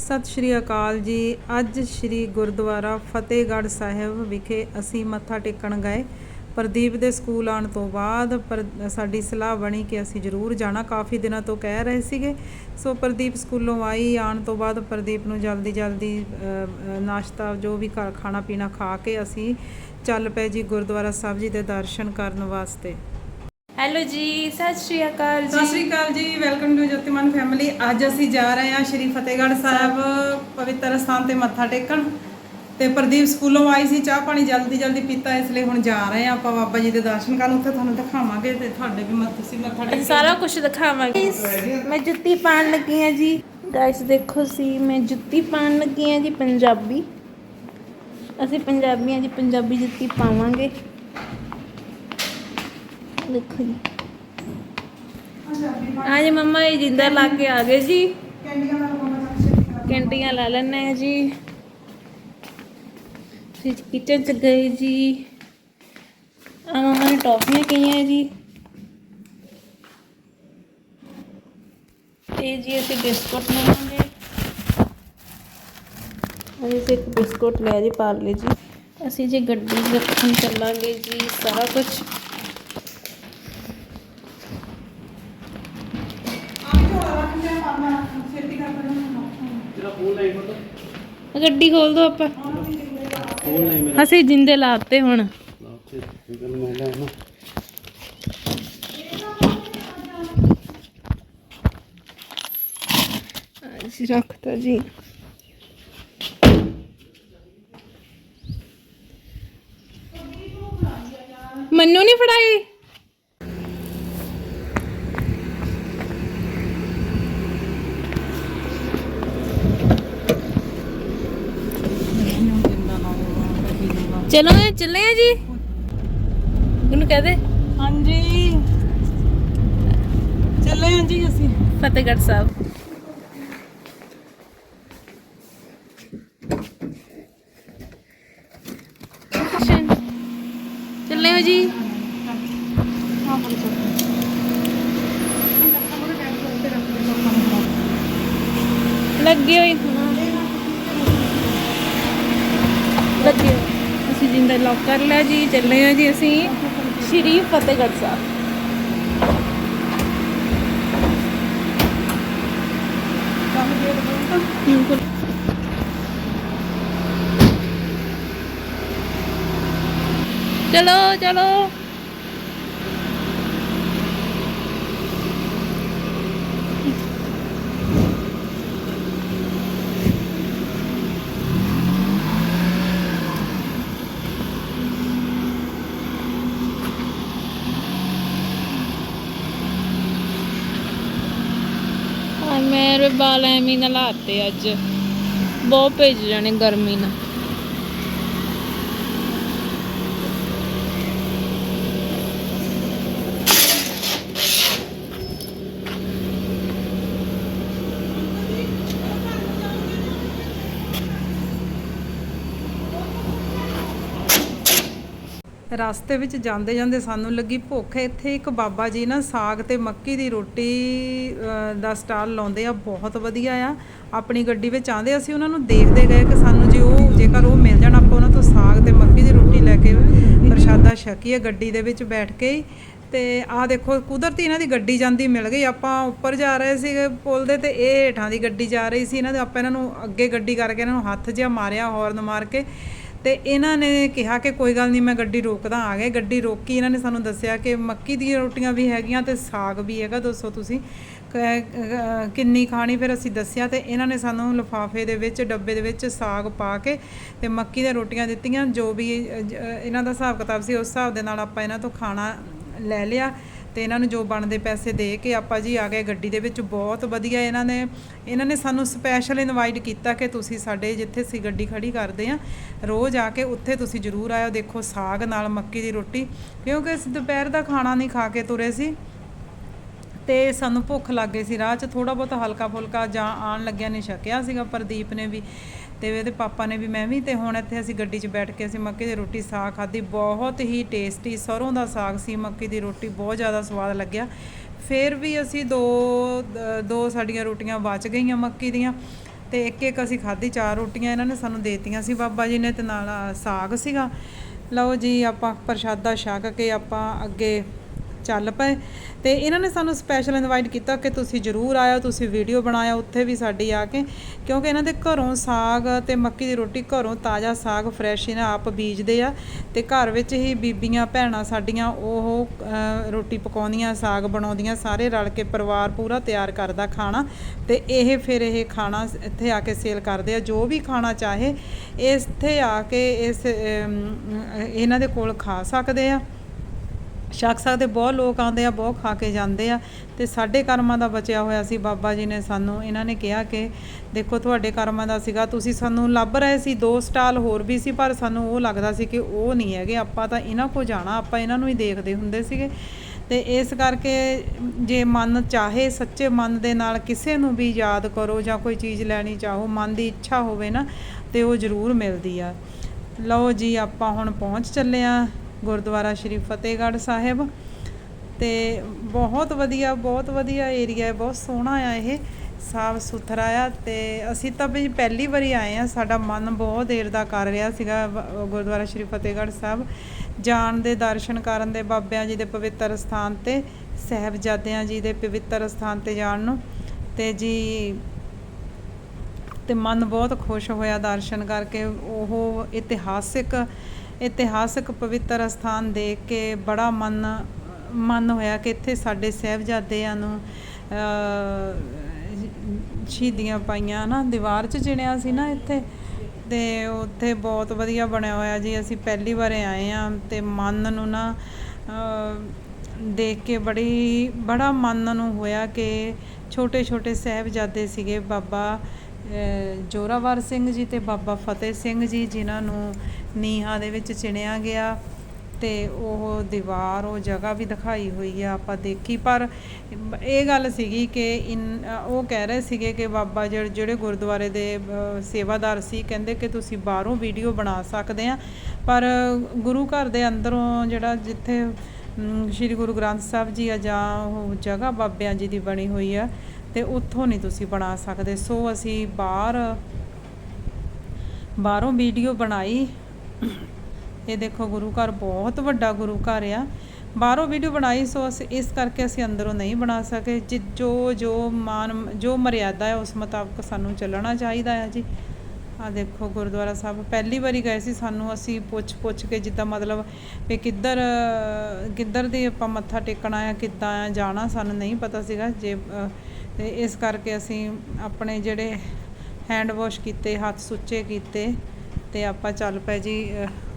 ਸਤਿ ਸ਼੍ਰੀ ਅਕਾਲ ਜੀ। ਅੱਜ ਸ਼੍ਰੀ ਗੁਰਦੁਆਰਾ ਫਤਿਹਗੜ੍ਹ ਸਾਹਿਬ ਵਿਖੇ ਅਸੀਂ ਮੱਥਾ ਟੇਕਣ ਗਏ। ਪ੍ਰਦੀਪ ਦੇ ਸਕੂਲ ਆਉਣ ਤੋਂ ਬਾਅਦ ਪਰ ਸਾਡੀ ਸਲਾਹ ਬਣੀ ਕਿ ਅਸੀਂ ਜ਼ਰੂਰ ਜਾਣਾ। ਕਾਫੀ ਦਿਨਾਂ ਤੋਂ ਕਹਿ ਰਹੇ ਸੀਗੇ। ਸੋ ਪ੍ਰਦੀਪ ਸਕੂਲੋਂ ਆਈ। ਆਉਣ ਤੋਂ ਬਾਅਦ ਪ੍ਰਦੀਪ ਨੂੰ ਜਲਦੀ ਜਲਦੀ ਨਾਸ਼ਤਾ ਜੋ ਵੀ ਘਰ ਖਾਣਾ ਪੀਣਾ ਖਾ ਕੇ ਅਸੀਂ ਚੱਲ ਪਏ ਜੀ ਗੁਰਦੁਆਰਾ ਸਾਹਿਬ ਜੀ ਦੇ ਦਰਸ਼ਨ ਕਰਨ ਵਾਸਤੇ। ਹੈਲੋ ਜੀ ਸਤਿ ਸ਼੍ਰੀ ਅਕਾਲ ਸਤਿ ਸ਼੍ਰੀ ਅਕਾਲ ਜੀ ਵੈਲਕਮ ਟੂ ਜੋਤੀਮਨ ਫੈਮਿਲੀ। ਅੱਜ ਅਸੀਂ ਜਾ ਰਹੇ ਹਾਂ ਸ਼੍ਰੀ ਫਤਿਹਗੜ੍ਹ ਸਾਹਿਬ ਪਵਿੱਤਰ ਸਥਾਨ ਤੇ ਮੱਥਾ ਟੇਕਣ। ਤੇ ਪ੍ਰਦੀਪ ਸਕੂਲੋਂ ਆਈ ਸੀ ਚਾਹ ਪਾਣੀ ਜਲਦੀ ਜਲਦੀ ਪੀਤਾ ਇਸ ਲਈ ਹੁਣ ਜਾ ਰਹੇ ਹਾਂ ਆਪਾਂ ਬਾਬਾ ਜੀ ਦੇ ਦਰਸ਼ਨ ਕਰਨ। ਉੱਥੇ ਤੁਹਾਨੂੰ ਦਿਖਾਵਾਂਗੇ ਤੇ ਤੁਹਾਡੇ ਵੀ ਮੱਥਾ ਤੁਸੀਂ ਮੱਥਾ ਟੇਕ ਸਾਰਾ ਕੁਝ ਦਿਖਾਵਾਂਗੇ। ਮੈਂ ਜੁੱਤੀ ਪਾਣ ਲੱਗੀ ਹਾਂ ਜੀ। ਗਾਇਸ ਦੇਖੋ ਸੀ ਮੈਂ ਜੁੱਤੀ ਪਾਣ ਲੱਗੀ ਹਾਂ ਜੀ ਪੰਜਾਬੀ। ਅਸੀਂ ਪੰਜਾਬੀਆਂ ਜੀ ਪੰਜਾਬੀ ਜੁੱਤੀ ਪਾਵਾਂਗੇ। ਦੇਖੋ ਜੀ। ਅੱਜ ਮੰਮਾ ਇਹ ਜਿੰਦਾ ਲਾ ਕੇ ਆ ਗਏ ਜੀ। ਕੈਂਡੀਆਂ ਦਾ ਲਗਾਉਣਾ ਕੈਂਟੀਆਂ ਲਾ ਲੈਣੇ ਆ ਜੀ। ਫਿਰ ਕਿਚਨ ਚ ਗਏ ਜੀ। ਆ ਮੰਮਾ ਨੇ ਟੌਫੀਆਂ ਕਹੀਆਂ ਜੀ। ਤੇ ਜੀ ਅਸੀਂ ਬਿਸਕੁਟ ਲਵਾਂਗੇ ਅਸੀਂ ਇੱਕ ਬਿਸਕੁਟ ਲਿਆ ਜੀ ਪਾਰਲੇ ਜੀ। ਅਸੀਂ ਜੀ ਗੱਡੀ ਰੱਖਣ ਚੱਲਾਂਗੇ ਜੀ ਸਾਰਾ ਕੁਝ ਗੱਡੀ ਖੋਲ ਦੋ ਆਪਾਂ। ਅਸੀਂ ਜਿੰਦੇ ਲਾਤੇ ਹੁਣ। ਅਸੀਂ ਰੱਖਤਾ ਜੀ। ਮੰਨੂ ਨਹੀਂ ਫੜਾਈ? ਚਲੋ ਚੱਲੇ ਆ ਜੀ। ਉਹਨੂੰ ਕਹਦੇ ਹਾਂਜੀ। ਚੱਲੇ ਹਾਂ ਜੀ ਅਸੀਂ। ਫਤਿਹਗੜ੍ਹ ਸਾਹਿਬ। ਚੱਲੇ ਹੋ ਜੀ। ਲੱਗੇ ਹੋਈ ਅਸੀਂ ਲੌਕ ਕਰ ਲਿਆ ਜੀ ਚੱਲੇ ਹਾਂ ਜੀ ਅਸੀਂ ਸ਼੍ਰੀ ਫਤਿਹਗੜ੍ਹ ਸਾਹਿਬ। ਚਲੋ ਚਲੋ ਆ ਮੇਰੇ ਵਾਲ ਐਵੇਂ ਨਾ ਲਾਤੇ ਅੱਜ। ਬਹੁਤ ਭੇਜ ਜਾਣੇ ਗਰਮੀ ਨਾਲ। ਰਸਤੇ ਵਿੱਚ ਜਾਂਦੇ ਜਾਂਦੇ ਸਾਨੂੰ ਲੱਗੀ ਭੁੱਖ। ਇੱਥੇ ਇੱਕ ਬਾਬਾ ਜੀ ਨਾ ਸਾਗ ਤੇ ਮੱਕੀ ਦੀ ਰੋਟੀ ਦਾ ਸਟਾਲ ਲਾਉਂਦੇ ਆ, ਬਹੁਤ ਵਧੀਆ ਆ। ਆਪਣੀ ਗੱਡੀ ਵਿੱਚ ਆਂਦੇ ਅਸੀਂ ਉਹਨਾਂ ਨੂੰ ਦੇਖਦੇ ਗਏ ਕਿ ਸਾਨੂੰ ਜੇ ਉਹ, ਜੇਕਰ ਉਹ ਮਿਲ ਜਾਣ ਆਪਾਂ ਉਹਨਾਂ ਤੋਂ ਸਾਗ ਤੇ ਮੱਕੀ ਦੀ ਰੋਟੀ ਲੈ ਕੇ ਪ੍ਰਸ਼ਾਦਾ ਛਕੀਏ ਗੱਡੀ ਦੇ ਵਿੱਚ ਬੈਠ ਕੇ ਹੀ। ਤੇ ਆਹ ਦੇਖੋ, ਕੁਦਰਤੀ ਇਹਨਾਂ ਦੀ ਗੱਡੀ ਜਾਂਦੀ ਮਿਲ ਗਈ। ਆਪਾਂ ਉੱਪਰ ਜਾ ਰਹੇ ਸੀਗੇ ਪੁਲ ਦੇ ਤੇ ਇਹ ਹੇਠਾਂ ਦੀ ਗੱਡੀ ਜਾ ਰਹੀ ਸੀ। ਇਹਨਾਂ ਦੇ ਆਪਾਂ ਇਹਨਾਂ ਨੂੰ ਅੱਗੇ ਗੱਡੀ ਕਰਕੇ ਇਹਨਾਂ ਨੂੰ ਹੱਥ ਜਿਹਾ ਮਾਰਿਆ ਹੌਰਨ ਮਾਰ ਕੇ। ਤੇ ਇਹਨਾਂ ਨੇ ਕਿਹਾ ਕਿ ਕੋਈ ਗੱਲ ਨਹੀਂ ਮੈਂ ਗੱਡੀ ਰੋਕਦਾ, ਆ ਗਏ। ਗੱਡੀ ਰੋਕੀ, ਇਹਨਾਂ ਨੇ ਸਾਨੂੰ ਦੱਸਿਆ ਕਿ ਮੱਕੀ ਦੀਆਂ ਰੋਟੀਆਂ ਵੀ ਹੈਗੀਆਂ ਤੇ ਸਾਗ ਵੀ ਹੈਗਾ, ਦੱਸੋ ਤੁਸੀਂ। ਕਿੰਨੀ ਖਾਣੀ, ਫਿਰ ਅਸੀਂ ਦੱਸਿਆ ਤੇ ਇਹਨਾਂ ਨੇ ਸਾਨੂੰ ਲਿਫਾਫੇ ਦੇ ਵਿੱਚ, ਡੱਬੇ ਦੇ ਵਿੱਚ ਸਾਗ ਪਾ ਕੇ ਤੇ ਮੱਕੀ ਦੀਆਂ ਰੋਟੀਆਂ ਦਿੱਤੀਆਂ, ਜੋ ਵੀ ਇਹਨਾਂ ਦਾ ਹਿਸਾਬ ਕਿਤਾਬ ਸੀ, ਉਸ ਹਿਸਾਬ ਦੇ ਨਾਲ ਆਪਾਂ ਇਹਨਾਂ ਤੋਂ ਖਾਣਾ ਲੈ ਲਿਆ। ਤੇ ਇਹਨਾਂ ਨੂੰ ਜੋ ਬਣਦੇ ਪੈਸੇ ਦੇ ਕੇ ਆਪਾਂ ਜੀ ਆ ਗਏ ਗੱਡੀ ਦੇ ਵਿੱਚ। ਬਹੁਤ ਵਧੀਆ ਇਹਨਾਂ ਨੇ ਇਹਨਾਂ ਨੇ ਸਾਨੂੰ ਸਪੈਸ਼ਲ ਇਨਵਾਈਟ ਕੀਤਾ ਕਿ ਤੁਸੀਂ ਸਾਡੇ ਜਿੱਥੇ ਅਸੀਂ ਗੱਡੀ ਖੜੀ ਕਰਦੇ ਆ ਰੋਜ਼ ਆ ਕੇ ਉੱਥੇ ਤੁਸੀਂ ਜ਼ਰੂਰ ਆਇਓ, ਦੇਖੋ ਸਾਗ ਨਾਲ ਮੱਕੀ ਦੀ ਰੋਟੀ, ਕਿਉਂਕਿ ਅਸੀਂ ਦੁਪਹਿਰ ਦਾ ਖਾਣਾ ਨਹੀਂ ਖਾ ਕੇ ਤੁਰੇ ਸੀ। ਤੇ ਸਾਨੂੰ ਭੁੱਖ ਲੱਗ ਗਈ ਸੀ, ਰਾਹ 'ਚ ਥੋੜਾ ਬਹੁਤ ਹਲਕਾ ਫੁਲਕਾ ਜਾਂ ਆਣ ਲੱਗਿਆ ਨਹੀਂ ਛਕਿਆ ਸੀਗਾ, ਪ੍ਰਦੀਪ ਨੇ ਵੀ। ਤੇ ਇਹਦੇ ਪਾਪਾ ਨੇ ਵੀ ਮੈਂ ਵੀ ਤੇ ਹੁਣ ਇੱਥੇ ਅਸੀਂ ਗੱਡੀ 'ਚ ਬੈਠ ਕੇ ਅਸੀਂ ਮੱਕੀ ਦੀ ਰੋਟੀ ਸਾਗ ਖਾਧੀ, ਬਹੁਤ ਹੀ ਟੇਸਟੀ ਸਰੋਂ ਦਾ ਸਾਗ ਸੀ, ਮੱਕੀ ਦੀ ਰੋਟੀ ਬਹੁਤ ਜ਼ਿਆਦਾ ਸਵਾਦ ਲੱਗਿਆ। ਫਿਰ ਵੀ ਅਸੀਂ ਦੋ ਦੋ ਸਾਡੀਆਂ ਰੋਟੀਆਂ ਬਚ ਗਈਆਂ ਮੱਕੀ ਦੀਆਂ ਤੇ ਇੱਕ ਇੱਕ ਅਸੀਂ ਖਾਧੀ, ਚਾਰ ਰੋਟੀਆਂ ਇਹਨਾਂ ਨੇ ਸਾਨੂੰ ਦੇਤੀਆਂ ਸੀ ਬਾਬਾ ਜੀ ਨੇ ਤੇ ਨਾਲ ਸਾਗ ਸੀਗਾ। ਲਓ ਜੀ, ਆਪਾਂ ਪ੍ਰਸ਼ਾਦਾ ਛਕ ਕੇ ਆਪਾਂ ਅੱਗੇ ਚੱਲ ਪਏ। ਤੇ ਇਹਨਾਂ ਨੇ ਸਾਨੂੰ ਸਪੈਸ਼ਲ ਇਨਵਾਈਟ ਕੀਤਾ ਕਿ ਤੁਸੀਂ ਜਰੂਰ ਆਇਓ, ਤੁਸੀਂ ਵੀਡੀਓ ਬਣਾਇਆ, ਉੱਥੇ ਵੀ ਸਾਡੀ ਆ ਕੇ। ਕਿਉਂਕਿ ਇਹਨਾਂ ਦੇ ਘਰੋਂ ਸਾਗ ਤੇ ਮੱਕੀ ਦੀ ਰੋਟੀ ਘਰੋਂ ਤਾਜ਼ਾ ਸਾਗ ਫਰੈਸ਼ ਇਹਨਾਂ ਆਪ ਬੀਜਦੇ ਆ ਤੇ ਘਰ ਵਿੱਚ ਹੀ ਬੀਬੀਆਂ, ਭੈਣਾਂ ਸਾਡੀਆਂ ਉਹ ਰੋਟੀ ਪਕਾਉਂਦੀਆਂ, ਸਾਗ ਬਣਾਉਂਦੀਆਂ, ਸਾਰੇ ਰਲ ਕੇ ਪਰਿਵਾਰ ਪੂਰਾ ਤਿਆਰ ਕਰਦਾ ਖਾਣਾ ਤੇ ਇਹ ਫਿਰ ਇਹ ਖਾਣਾ ਇੱਥੇ ਆ ਕੇ ਸੇਲ ਕਰਦੇ ਆ। ਜੋ ਵੀ ਖਾਣਾ ਚਾਹੇ, ਇੱਥੇ ਆ ਕੇ ਇਸ ਇਹਨਾਂ ਦੇ ਕੋਲ ਖਾ ਸਕਦੇ ਆ। ਛਕ ਸਕਦੇ, ਬਹੁਤ ਲੋਕ ਆਉਂਦੇ ਆ, ਬਹੁਤ ਖਾ ਕੇ ਜਾਂਦੇ ਆ ਤੇ ਸਾਡੇ ਕਰਮਾਂ ਦਾ ਬਚਿਆ ਹੋਇਆ ਸੀ ਬਾਬਾ ਜੀ ਨੇ ਸਾਨੂੰ, ਇਹਨਾਂ ਨੇ ਕਿਹਾ ਕਿ ਦੇਖੋ ਤੁਹਾਡੇ ਕਰਮਾਂ ਦਾ ਸੀਗਾ, ਤੁਸੀਂ ਸਾਨੂੰ ਲੱਭ ਰਹੇ ਸੀ, ਦੋ ਸਟਾਲ ਹੋਰ ਵੀ ਸੀ, ਪਰ ਸਾਨੂੰ ਉਹ ਲੱਗਦਾ ਸੀ ਕਿ ਉਹ ਨਹੀਂ ਹੈਗੇ, ਆਪਾਂ ਤਾਂ ਇਹਨਾਂ ਕੋ ਜਾਣਾ, ਆਪਾਂ ਇਹਨਾਂ ਨੂੰ ਹੀ ਦੇਖਦੇ ਹੁੰਦੇ ਸੀਗੇ। ਤੇ ਇਸ ਕਰਕੇ ਜੇ ਮਨ ਚਾਹੇ, ਸੱਚੇ ਮਨ ਦੇ ਨਾਲ ਕਿਸੇ ਨੂੰ ਵੀ ਯਾਦ ਕਰੋ ਜਾਂ ਕੋਈ ਚੀਜ਼ ਲੈਣੀ ਚਾਹੋ, ਮਨ ਦੀ ਇੱਛਾ ਹੋਵੇ ਨਾ, ਤੇ ਉਹ ਜ਼ਰੂਰ ਮਿਲਦੀ ਆ। ਲਓ ਜੀ, ਆਪਾਂ ਹੁਣ ਪਹੁੰਚ ਚੱਲੇ ਆ। ਗੁਰਦੁਆਰਾ ਸ਼੍ਰੀ ਫਤਿਹਗੜ੍ਹ ਸਾਹਿਬ। ਤੇ ਬਹੁਤ ਵਧੀਆ ਬਹੁਤ ਵਧੀਆ ਏਰੀਆ ਹੈ, ਬਹੁਤ ਸੋਹਣਾ ਆ ਇਹ। ਸਾਫ਼ ਸੁਥਰਾ ਆ ਤੇ ਅਸੀਂ ਤਾਂ ਵੀ ਪਹਿਲੀ ਵਾਰੀ ਆਏ ਆ। ਸਾਡਾ ਮਨ ਬਹੁਤ ਦੇਰ ਦਾ ਕਰ ਰਿਹਾ ਸੀਗਾ ਗੁਰਦੁਆਰਾ ਸ਼੍ਰੀ ਫਤਿਹਗੜ੍ਹ ਸਾਹਿਬ। ਜਾਣ ਦੇ, ਦਰਸ਼ਨ ਕਰਨ ਦੇ ਬਾਬਿਆਂ ਜੀ ਦੇ ਪਵਿੱਤਰ ਸਥਾਨ ਤੇ, ਸਹਿਬਜ਼ਾਦਿਆਂ ਜੀ ਦੇ ਪਵਿੱਤਰ ਸਥਾਨ ਤੇ ਜਾਣ ਨੂੰ। ਤੇ ਜੀ, ਤੇ ਮਨ ਬਹੁਤ ਖੁਸ਼ ਹੋਇਆ ਦਰਸ਼ਨ ਕਰਕੇ। ਉਹ ਇਤਿਹਾਸਿਕ ਇਤਿਹਾਸਕ ਪਵਿੱਤਰ ਅਸਥਾਨ ਦੇਖ ਕੇ ਬੜਾ ਮਨ ਮਨ ਹੋਇਆ ਕਿ ਇੱਥੇ ਸਾਡੇ ਸਹਿਬਜ਼ਾਦਿਆਂ ਨੂੰ ਸ਼ਹੀਦੀਆਂ ਪਾਈਆਂ ਨਾ ਦੀਵਾਰ 'ਚ ਚਿਣਿਆ ਸੀ ਨਾ ਇੱਥੇ। ਤੇ ਉੱਥੇ ਬਹੁਤ ਵਧੀਆ ਬਣਿਆ ਹੋਇਆ ਜੀ, ਅਸੀਂ ਪਹਿਲੀ ਵਾਰ ਆਏ ਆ ਤੇ ਮਨ ਨੂੰ ਨਾ ਦੇਖ ਕੇ ਬੜੀ, ਬੜਾ ਮਨ ਨੂੰ ਹੋਇਆ ਕਿ ਛੋਟੇ ਛੋਟੇ ਸਾਹਿਬਜ਼ਾਦੇ ਸੀਗੇ ਬਾਬਾ ਜੋਰਾਵਰ ਸਿੰਘ ਜੀ ਤੇ ਬਾਬਾ ਫਤਿਹ ਸਿੰਘ ਜੀ, ਜਿਨ੍ਹਾਂ ਨੂੰ ਨੀਹਾਂ ਦੇ ਵਿੱਚ ਚਿਣਿਆ ਗਿਆ ਤੇ ਉਹ ਦੀਵਾਰ, ਉਹ ਜਗ੍ਹਾ ਵੀ ਦਿਖਾਈ ਹੋਈ ਆ, ਆਪਾਂ ਦੇਖੀ। ਪਰ ਇਹ ਗੱਲ ਸੀਗੀ ਕਿ ਇਨ, ਉਹ ਕਹਿ ਰਹੇ ਸੀਗੇ ਕਿ ਬਾਬਾ ਜਿਹੜੇ ਜਿਹੜੇ ਗੁਰਦੁਆਰੇ ਦੇ ਸੇਵਾਦਾਰ ਸੀ, ਕਹਿੰਦੇ ਕਿ ਤੁਸੀਂ ਬਾਹਰੋਂ ਵੀਡੀਓ ਬਣਾ ਸਕਦੇ ਆ। ਪਰ ਗੁਰੂ ਘਰ ਦੇ ਅੰਦਰੋਂ ਜਿਹੜਾ ਜਿੱਥੇ ਸ਼੍ਰੀ ਗੁਰੂ ਗ੍ਰੰਥ ਸਾਹਿਬ ਜੀ ਆ ਜਾਂ ਉਹ ਜਗ੍ਹਾ ਬਾਬਿਆਂ ਜੀ ਦੀ ਬਣੀ ਹੋਈ ਆ ਤੇ ਉੱਥੋਂ ਨਹੀਂ ਤੁਸੀਂ ਬਣਾ ਸਕਦੇ। ਸੋ ਅਸੀਂ ਬਾਹਰ, ਬਾਹਰੋਂ ਵੀਡੀਓ ਬਣਾਈ। ਇਹ ਦੇਖੋ ਗੁਰੂ ਘਰ ਬਹੁਤ ਵੱਡਾ ਗੁਰੂ ਘਰ ਆ। ਬਾਹਰੋਂ ਵੀਡੀਓ ਬਣਾਈ, ਸੋ ਅਸੀਂ ਇਸ ਕਰਕੇ ਅਸੀਂ ਅੰਦਰੋਂ ਨਹੀਂ ਬਣਾ ਸਕੇ। ਜਿ- ਜੋ ਜੋ ਮਾਨ, ਜੋ ਮਰਿਆਦਾ ਹੈ, ਉਸ ਮੁਤਾਬਕ ਸਾਨੂੰ ਚੱਲਣਾ ਚਾਹੀਦਾ ਹੈ ਜੀ। ਆ ਦੇਖੋ ਗੁਰਦੁਆਰਾ ਸਾਹਿਬ, ਪਹਿਲੀ ਵਾਰੀ ਗਏ ਸੀ ਸਾਨੂੰ ਅਸੀਂ ਪੁੱਛ ਪੁੱਛ ਕੇ ਜਿੱਦਾਂ ਮਤਲਬ ਕਿ ਕਿੱਧਰ ਕਿੱਧਰ ਦੇ ਆਪਾਂ ਮੱਥਾ ਟੇਕਣਾ ਆ ਕਿੱਦਾਂ ਆ ਜਾਣਾ ਸਾਨੂੰ ਨਹੀਂ ਪਤਾ ਸੀਗਾ। ਜੇ ਤੇ ਇਸ ਕਰਕੇ ਅਸੀਂ ਆਪਣੇ ਜਿਹੜੇ ਹੈਂਡ ਵਾਸ਼ ਕੀਤੇ, ਹੱਥ ਸੁੱਚੇ ਕੀਤੇ ਤੇ ਆਪਾਂ ਚੱਲ ਪਏ ਜੀ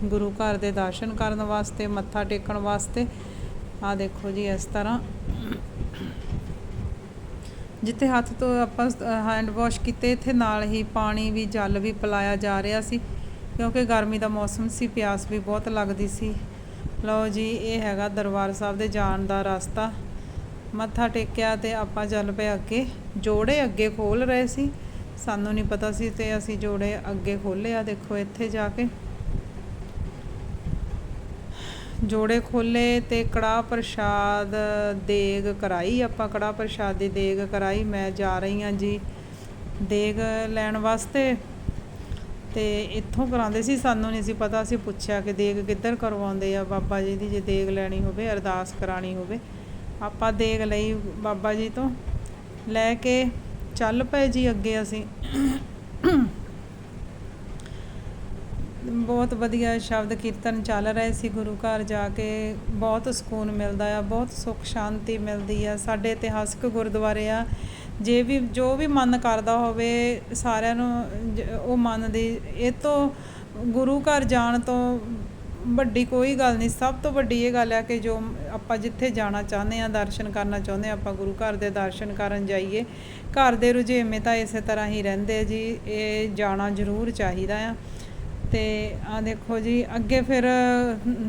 ਗੁਰੂ ਘਰ ਦੇ ਦਰਸ਼ਨ ਕਰਨ ਵਾਸਤੇ, ਮੱਥਾ ਟੇਕਣ ਵਾਸਤੇ। ਆ ਦੇਖੋ ਜੀ ਇਸ ਤਰ੍ਹਾਂ। ਜਿੱਥੇ ਹੱਥ ਤੋਂ ਆਪਾਂ ਹੈਂਡ ਵਾਸ਼ ਕੀਤੇ, ਇੱਥੇ ਨਾਲ ਹੀ ਪਾਣੀ ਵੀ, ਜਲ ਵੀ ਪਿਲਾਇਆ ਜਾ ਰਿਹਾ ਸੀ। ਕਿਉਂਕਿ ਗਰਮੀ ਦਾ ਮੌਸਮ ਸੀ, ਪਿਆਸ ਵੀ ਬਹੁਤ ਲੱਗਦੀ ਸੀ। ਲਓ ਜੀ, ਇਹ ਹੈਗਾ ਦਰਬਾਰ ਸਾਹਿਬ ਦੇ ਜਾਣ ਦਾ ਰਸਤਾ। ਮੱਥਾ ਟੇਕਿਆ ਤੇ ਆਪਾਂ ਚੱਲ ਪਏ ਅੱਗੇ। ਜੋੜੇ ਅੱਗੇ ਖੋਲ ਰਹੇ ਸੀ। ਸਾਨੂੰ ਨਹੀਂ ਪਤਾ ਸੀ ਤੇ ਅਸੀਂ ਜੋੜੇ ਅੱਗੇ ਖੋਲੇ ਆ ਦੇਖੋ, ਇੱਥੇ ਜਾ ਕੇ। ਜੋੜੇ ਖੋਲੇ ਤੇ ਕੜਾਹ ਪ੍ਰਸ਼ਾਦ ਦੇਗ ਕਰਾਈ ਆਪਾਂ। ਕੜਾਹ ਪ੍ਰਸ਼ਾਦ ਦੀ ਦੇਗ ਕਰਾਈ। ਮੈਂ ਜਾ ਰਹੀ ਹਾਂ ਜੀ ਦੇਗ ਲੈਣ ਵਾਸਤੇ। ਤੇ ਇੱਥੋਂ ਕਰਾਉਂਦੇ ਸੀ। ਸਾਨੂੰ ਨਹੀਂ ਸੀ ਪਤਾ। ਅਸੀਂ ਪੁੱਛਿਆ ਕਿ ਦੇਗ ਕਿੱਧਰ ਕਰਵਾਉਂਦੇ ਆ? ਬਾਬਾ ਜੀ ਦੀ ਜੇ ਦੇਗ ਲੈਣੀ ਹੋਵੇ, ਅਰਦਾਸ ਕਰਾਣੀ ਹੋਵੇ। ਆਪਾਂ ਦੇਗ ਲਈ ਬਾਬਾ ਜੀ ਤੋਂ। ਲੈ ਕੇ ਚੱਲ ਪਏ ਜੀ ਅੱਗੇ ਅਸੀਂ। ਬਹੁਤ ਵਧੀਆ ਸ਼ਬਦ ਕੀਰਤਨ ਚੱਲ ਰਹੇ ਸੀ ਗੁਰੂ ਘਰ ਜਾ ਕੇ। ਬਹੁਤ ਸਕੂਨ ਮਿਲਦਾ ਆ, ਬਹੁਤ ਸੁੱਖ ਸ਼ਾਂਤੀ ਮਿਲਦੀ ਆ। ਸਾਡੇ ਇਤਿਹਾਸਕ ਗੁਰਦੁਆਰੇ ਆ, ਜੇ ਵੀ, ਜੋ ਵੀ ਮਨ ਕਰਦਾ ਹੋਵੇ, ਸਾਰਿਆਂ ਨੂੰ ਉਹ ਮਨ ਦੀ ਇਹ ਤੋਂ ਗੁਰੂ ਘਰ ਜਾਣ ਤੋਂ ਵੱਡੀ ਕੋਈ ਗੱਲ ਨਹੀਂ। ਸਭ ਤੋਂ ਵੱਡੀ ਇਹ ਗੱਲ ਹੈ ਕਿ ਜੋ ਆਪਾਂ ਜਿੱਥੇ ਜਾਣਾ ਚਾਹੁੰਦੇ ਆ ਦਰਸ਼ਨ ਕਰਨਾ ਚਾਹੁੰਦੇ ਆ ਆਪਾਂ ਗੁਰੂ ਘਰ ਦੇ ਦਰਸ਼ਨ ਕਰਨ ਜਾਈਏ। ਘਰ ਦੇ ਰੁਝੇਵੇਂ ਤਾਂ ਇਸੇ ਤਰ੍ਹਾਂ ਹੀ ਰਹਿੰਦੇ ਜੀ। ਇਹ ਜਾਣਾ ਜ਼ਰੂਰ ਚਾਹੀਦਾ ਆ। ਤੇ ਆ ਦੇਖੋ ਜੀ, ਅੱਗੇ ਫਿਰ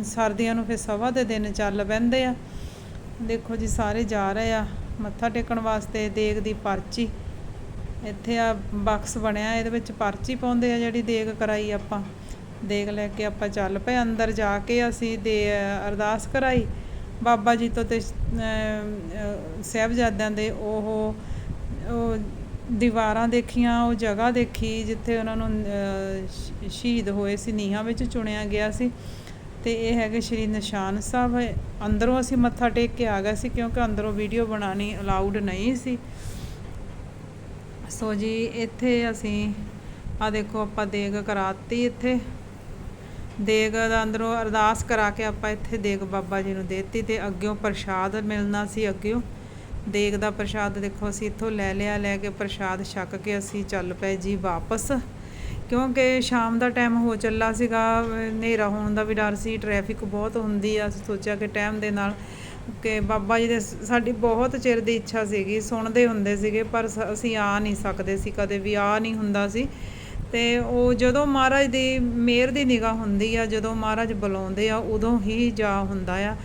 ਸਰਦੀਆਂ ਨੂੰ ਫਿਰ ਸਵਾ ਦੇ ਦਿਨ ਚੱਲ ਪੈਂਦੇ ਆ। ਦੇਖੋ ਜੀ, ਸਾਰੇ ਜਾ ਰਹੇ ਆ। ਮੱਥਾ ਟੇਕਣ ਵਾਸਤੇ ਦੇਗ ਦੀ ਪਰਚੀ। ਇੱਥੇ ਆ ਬਾਕਸ ਬਣਿਆ, ਇਹਦੇ ਵਿੱਚ ਪਰਚੀ ਪਾਉਂਦੇ ਆ ਜਿਹੜੀ ਦੇਗ ਕਰਾਈ ਆਪਾਂ। ਦੇਗ ਲੈ ਕੇ ਆਪਾਂ ਚੱਲ ਪਏ ਅੰਦਰ ਜਾ ਕੇ ਅਸੀਂ ਦੇ ਅਰਦਾਸ ਕਰਾਈ। ਬਾਬਾ ਜੀ ਤੋਂ ਤੇ ਅਮ, ਸਾਹਿਬਜ਼ਾਦਿਆਂ ਦੇ ਉਹ ਉਹ ਦੀਵਾਰਾਂ ਦੇਖੀਆਂ ਉਹ ਜਗ੍ਹਾ ਦੇਖੀ ਜਿੱਥੇ ਉਹਨਾਂ ਨੂੰ ਸ਼ਹੀਦ ਹੋਏ ਸੀ ਨੀਹਾਂ ਵਿੱਚ ਚੁਣਿਆ ਗਿਆ ਸੀ। ਤੇ ਇਹ ਹੈਗੇ ਸ਼੍ਰੀ ਨਿਸ਼ਾਨ ਸਾਹਿਬ ਅੰਦਰੋਂ ਅਸੀਂ ਮੱਥਾ ਟੇਕ ਕੇ ਆ ਗਏ ਸੀ ਕਿਉਂਕਿ ਅੰਦਰੋਂ ਵੀਡੀਓ ਬਣਾਣੀ ਅਲਾਉਡ ਨਹੀਂ ਸੀ। ਸੋ ਜੀ ਇੱਥੇ ਅਸੀਂ ਆ ਦੇਖੋ ਆਪਾਂ ਦੇਗ ਕਰਾਤੀ ਇੱਥੇ। ਦੇਗ ਦਾ ਅੰਦਰੋਂ ਅਰਦਾਸ ਕਰਾ ਕੇ ਆਪਾਂ ਇੱਥੇ ਦੇਗ ਬਾਬਾ ਜੀ ਨੂੰ ਦੇਤੀ ਤੇ ਅੱਗਿਓਂ ਪ੍ਰਸ਼ਾਦ ਮਿਲਣਾ ਸੀ ਅੱਗਿਓਂ। ਦੇਗ ਦਾ ਪ੍ਰਸ਼ਾਦ ਦੇਖੋ ਅਸੀਂ ਇੱਥੋਂ ਲੈ ਲਿਆ, ਲੈ ਕੇ ਪ੍ਰਸ਼ਾਦ ਛਕ ਕੇ ਅਸੀਂ ਚੱਲ ਪਏ ਜੀ ਵਾਪਸ। ਕਿਉਂਕਿ ਸ਼ਾਮ ਦਾ ਟਾਈਮ ਹੋ ਚੱਲਾ ਸੀਗਾ, ਹਨੇਰਾ ਹੋਣ ਦਾ ਵੀ ਡਰ ਸੀ ਟ੍ਰੈਫਿਕ ਬਹੁਤ ਹੁੰਦੀ ਆ। ਅਸੀਂ ਸੋਚਿਆ ਕਿ ਟਾਈਮ ਦੇ ਨਾਲ ਕਿ ਬਾਬਾ ਜੀ ਦੇ ਸਾਡੀ ਬਹੁਤ ਚਿਰ ਦੀ ਇੱਛਾ ਸੀਗੀ, ਸੁਣਦੇ ਹੁੰਦੇ ਸੀਗੇ, ਪਰ ਸ- ਅਸੀਂ ਆ ਨਹੀਂ ਸਕਦੇ ਸੀ, ਕਦੇ ਵੀ ਆ ਨਹੀਂ ਹੁੰਦਾ ਸੀ। ਤੇ ਉਹ ਜਦੋਂ ਮਹਾਰਾਜ ਦੀ ਮਿਹਰ ਦੀ ਨਿਗਾਹ ਹੁੰਦੀ ਆ, ਜਦੋਂ ਮਹਾਰਾਜ ਬੁਲਾਉਂਦੇ ਆ, ਉਦੋਂ ਹੀ ਜਾ ਹੁੰਦਾ ਆ।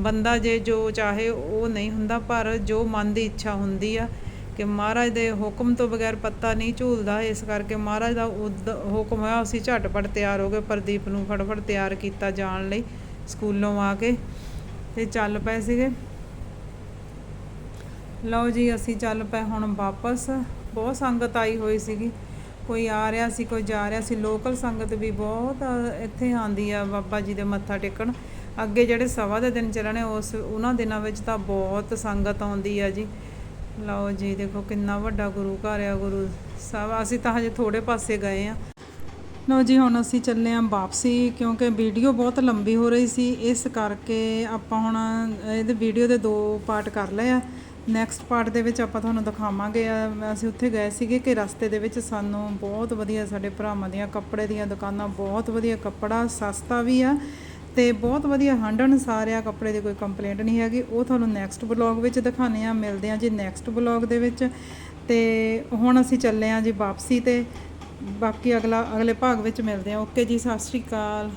ਬੰਦਾ ਜੇ ਜੋ ਚਾਹੇ ਉਹ ਨਹੀਂ ਹੁੰਦਾ, ਪਰ ਜੋ ਮਨ ਦੀ ਇੱਛਾ ਹੁੰਦੀ ਆ ਕਿ ਮਹਾਰਾਜ ਦੇ ਹੁਕਮ ਤੋਂ ਬਗੈਰ ਪੱਤਾ ਨਹੀਂ ਝੂਲਦਾ, ਇਸ ਕਰਕੇ ਮਹਾਰਾਜ ਦਾ ਉਦ- ਹੁਕਮ ਹੋਇਆ ਅਸੀਂ ਝਟਪਟ ਤਿਆਰ ਹੋ ਗਏ, ਪ੍ਰਦੀਪ ਨੂੰ ਫਟਫਟ ਤਿਆਰ ਕੀਤਾ ਜਾਣ ਲਈ, ਸਕੂਲੋਂ ਆ ਕੇ। ਤੇ ਚੱਲ ਪਏ ਸੀਗੇ। ਲਓ ਜੀ, ਅਸੀਂ ਚੱਲ ਪਏ ਹੁਣ ਵਾਪਸ। ਬਹੁਤ ਸੰਗਤ ਆਈ ਹੋਈ ਸੀਗੀ। ਕੋਈ ਆ ਰਿਹਾ ਸੀ, ਕੋਈ ਜਾ ਰਿਹਾ ਸੀ। ਲੋਕਲ ਸੰਗਤ ਵੀ ਬਹੁਤ ਇੱਥੇ ਆਂਦੀ ਆ ਬਾਬਾ ਜੀ ਦੇ ਮੱਥਾ ਟੇਕਣ। ਅੱਗੇ ਜਿਹੜੇ ਸਵਾ ਦੇ ਦਿਨ ਚੱਲਣੇ, ਉਸ ਉਹਨਾਂ ਦਿਨਾਂ ਵਿੱਚ ਤਾਂ ਬਹੁਤ ਸੰਗਤ ਆਉਂਦੀ ਆ ਜੀ। ਲਓ ਜੀ, ਦੇਖੋ ਕਿੰਨਾ ਵੱਡਾ ਗੁਰੂ ਘਰ ਆ, ਗੁਰੂ ਸਾਹਿਬ। ਅਸੀਂ ਤਾਂ ਹਜੇ ਥੋੜੇ ਪਾਸੇ ਗਏ ਆ। ਲਓ ਜੀ, ਹੁਣ ਅਸੀਂ ਚੱਲੇ ਆਂ ਵਾਪਸੀ, ਕਿਉਂਕਿ ਵੀਡੀਓ ਬਹੁਤ ਲੰਬੀ ਹੋ ਰਹੀ ਸੀ। ਇਸ ਕਰਕੇ ਆਪਾਂ ਹੁਣ ਇਹਦੇ ਵੀਡੀਓ ਦੇ ਦੋ ਪਾਰਟ ਕਰ ਲਏ ਆ। ਨੈਕਸਟ ਪਾਰਟ ਦੇ ਵਿੱਚ ਆਪਾਂ ਤੁਹਾਨੂੰ ਦਿਖਾਵਾਂਗੇ ਅਸੀਂ ਉੱਥੇ ਗਏ ਸੀਗੇ ਕਿ ਰਸਤੇ ਦੇ ਵਿੱਚ ਸਾਨੂੰ ਬਹੁਤ ਵਧੀਆ ਸਾਡੇ ਭਰਾਵਾਂ ਦੀਆਂ ਕੱਪੜੇ ਦੀਆਂ ਦੁਕਾਨਾਂ, ਬਹੁਤ ਵਧੀਆ ਕੱਪੜਾ, ਸਸਤਾ ਵੀ ਆ ਤੇ ਬਹੁਤ ਵਧੀਆ ਹੰਡ ਅਨੁਸਾਰ ਆ, ਕੱਪੜੇ ਦੀ ਕੋਈ ਕੰਪਲੇਂਟ ਨਹੀਂ ਹੈਗੀ। ਉਹ ਤੁਹਾਨੂੰ ਨੈਕਸਟ ਬਲੌਗ ਵਿੱਚ ਦਿਖਾਣੇ ਆ ਮਿਲਦੇ ਆ ਜੀ ਨੈਕਸਟ ਬਲੌਗ ਦੇ ਵਿੱਚ। ਤੇ ਹੁਣ ਅਸੀਂ ਚੱਲੇ ਆ ਜੀ ਵਾਪਸੀ ਤੇ। ਬਾਕੀ ਅਗਲਾ, ਅਗਲੇ ਭਾਗ ਵਿੱਚ ਮਿਲਦੇ ਆ ਓਕੇ ਜੀ, ਸਤਿ ਸ਼੍ਰੀ ਅਕਾਲ।